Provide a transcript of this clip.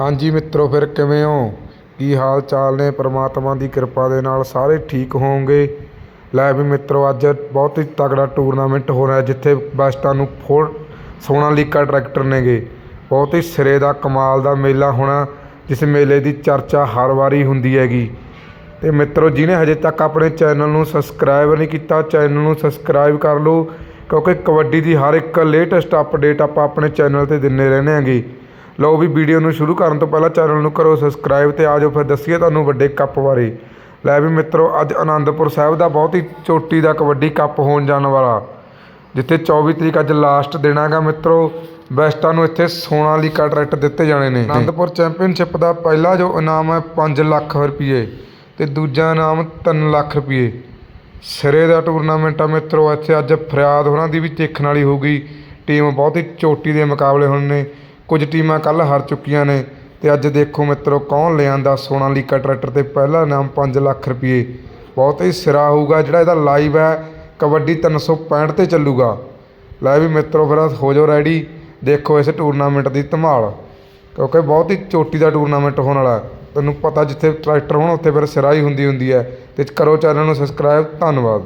ਹਾਂਜੀ ਮਿੱਤਰੋ, ਫਿਰ ਕਿਵੇਂ ਹੋ? ਕੀ ਹਾਲ ਚਾਲ ਨੇ? ਪ੍ਰਮਾਤਮਾ ਦੀ ਕਿਰਪਾ ਦੇ ਨਾਲ ਸਾਰੇ ਠੀਕ ਹੋਵੋਗੇ? ਲੈ ਵੀ ਮਿੱਤਰੋ, ਅੱਜ ਬਹੁਤ ਹੀ ਤਗੜਾ ਟੂਰਨਾਮੈਂਟ ਹੋ ਰਿਹਾ, ਜਿੱਥੇ ਬੈਸਟਾਂ ਨੂੰ ਫੋਰ ਸੋਨਾਲੀਕਾ ਟਰੈਕਟਰ ਨੇਗੇ। ਬਹੁਤ ਹੀ ਸਿਰੇ ਦਾ ਕਮਾਲ ਦਾ ਮੇਲਾ ਹੋਣਾ, ਜਿਸ ਮੇਲੇ ਦੀ ਚਰਚਾ ਹਰ ਵਾਰੀ ਹੁੰਦੀ ਹੈਗੀ। ਤੇ ਮਿੱਤਰੋ, ਜਿਹਨੇ ਹਜੇ ਤੱਕ ਆਪਣੇ ਚੈਨਲ ਨੂੰ ਸਬਸਕ੍ਰਾਈਬ ਨਹੀਂ ਕੀਤਾ, ਚੈਨਲ ਨੂੰ ਸਬਸਕ੍ਰਾਈਬ ਕਰ ਲਓ, ਕਿਉਂਕਿ ਕਬੱਡੀ ਦੀ ਹਰ ਇੱਕ ਲੇਟੈਸਟ ਅਪਡੇਟ ਆਪਾਂ ਆਪਣੇ ਚੈਨਲ ਤੇ ਦਿੰਦੇ ਰਹਿੰਦੇ ਹਾਂਗੇ। ਲਓ ਵੀ ਵੀਡੀਓ ਨੂੰ ਸ਼ੁਰੂ ਕਰਨ ਤੋਂ ਪਹਿਲਾਂ ਚੈਨਲ ਨੂੰ ਕਰੋ ਸਬਸਕ੍ਰਾਈਬ ਤੇ ਆਜੋ ਫਿਰ ਦੱਸੀਏ ਤੁਹਾਨੂੰ ਵੱਡੇ ਕੱਪ ਬਾਰੇ। ਲੈ ਵੀ ਮਿੱਤਰੋ, ਅੱਜ ਆਨੰਦਪੁਰ ਸਾਹਿਬ ਦਾ ਬਹੁਤ ਹੀ ਚੋਟੀ ਦਾ ਕਬੱਡੀ ਕੱਪ ਹੋਣ ਜਾਣ ਵਾਲਾ। ਜਿੱਥੇ 24 ਤਰੀਕ ਅੱਜ ਲਾਸਟ ਦਿਨ ਹੈਗਾ ਮਿੱਤਰੋ ਬੈਸਟਾਂ ਨੂੰ ਇੱਥੇ ਸੋਨਾ ਲਈ ਕੰਟਰੈਕਟ ਦਿੱਤੇ ਜਾਣੇ ਨੇ। ਆਨੰਦਪੁਰ ਚੈਂਪੀਅਨਸ਼ਿਪ ਦਾ ਪਹਿਲਾ ਜੋ ਇਨਾਮ ਹੈ 5 ਲੱਖ ਰੁਪਏ ਤੇ ਦੂਜਾ ਇਨਾਮ 3 ਲੱਖ ਰੁਪਏ ਸਿਰੇ ਦਾ ਟੂਰਨਾਮੈਂਟ ਆ ਮਿੱਤਰੋ, ਇੱਥੇ ਅੱਜ ਫਰਿਆਦ ਹੋਰਾਂ ਦੀ ਵੀ ਦੇਖਣ ਵਾਲੀ ਹੋਊਗੀ। ਟੀਮ ਬਹੁਤ ਹੀ ਚੋਟੀ ਦੇ ਮੁਕਾਬਲੇ ਹੋਣ ਨੇ। ਕੁਝ ਟੀਮਾਂ ਕੱਲ੍ਹ ਹਾਰ ਚੁੱਕੀਆਂ ਨੇ ਅਤੇ ਅੱਜ ਦੇਖੋ ਮਿੱਤਰੋ ਕੌਣ ਲਿਆਂਦਾ ਸੋਨਾਲੀਕਾ ਟਰੈਕਟਰ ਤੇ ਪਹਿਲਾ ਇਨਾਮ ਪੰਜ ਲੱਖ ਰੁਪਈਏ ਬਹੁਤ ਹੀ ਸਿਰਾ ਹੋਊਗਾ, ਜਿਹੜਾ ਇਹਦਾ ਲਾਈਵ ਹੈ, ਕਬੱਡੀ 365 ਤੇ ਚੱਲੂਗਾ। ਲੈ ਵੀ ਮਿੱਤਰੋ ਫਿਰ ਹੋ ਜਾਓ ਰੈਡੀ ਦੇਖੋ ਇਸ ਟੂਰਨਾਮੈਂਟ ਦੀ ਧਮਾਲ। ਕਿਉਂਕਿ ਬਹੁਤ ਹੀ ਚੋਟੀ ਦਾ ਟੂਰਨਾਮੈਂਟ ਹੋਣ ਵਾਲਾ ਹੈ। ਤੈਨੂੰ ਪਤਾ ਜਿੱਥੇ ਟਰੈਕਟਰ ਹੋਣ, ਉੱਥੇ ਫਿਰ ਸਿਰਾ ਹੀ ਹੁੰਦੀ ਹੁੰਦੀ ਹੈ। ਅਤੇ ਕਰੋ ਚੈਨਲ ਨੂੰ ਸਬਸਕ੍ਰਾਈਬ ਧੰਨਵਾਦ।